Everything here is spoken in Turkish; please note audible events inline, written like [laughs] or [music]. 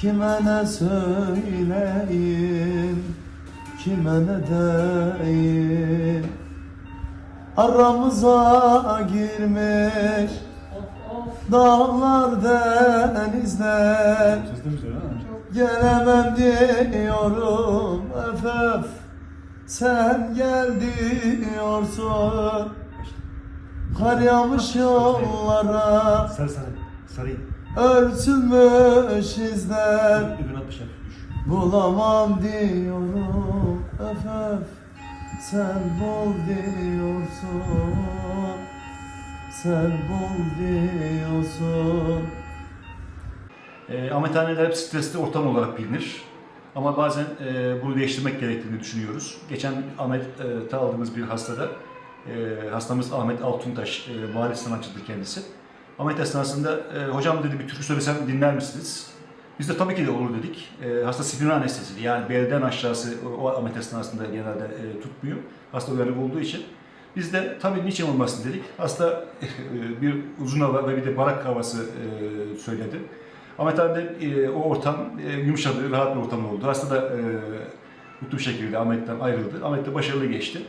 Kime ne söyleyeyim? Kime ne deyim Aramıza girmiş Dağlar denizler. Gelemem diyorum öf Sen gel diyorsun. Kar yağmış yollara Sarı. Örtülmüş izler Öbür atmış düş. Bulamam diyorum öf öf Sen bul diyorsun Sen bul diyorsun E, ameliyathaneler hep stresli ortam olarak bilinir. Ama bazen e, bunu değiştirmek gerektiğini düşünüyoruz. Geçen ameliyata aldığımız bir hastada, e, hastamız Ahmet Altuntaş, e, mahalle sanatçıdır kendisi. Ameliyat esnasında, e, hocam dedi bir türkü söylesem dinler misiniz? Biz de tabii ki de olur dedik. E, hasta spinal anestezili yani belden aşağısı o, o ameliyat esnasında genelde e, tutmuyor. Hasta uyanık olduğu için. Biz de tabii niçin olmasın dedik. Hasta [laughs] e, bir uzun hava ve bir de barak havası e, söyledi. Ameliyathanede e, o ortam e, yumuşadı, rahat bir ortam oldu. Hasta da e, mutlu bir şekilde ameliyatten ayrıldı. Ameliyat da başarılı geçti.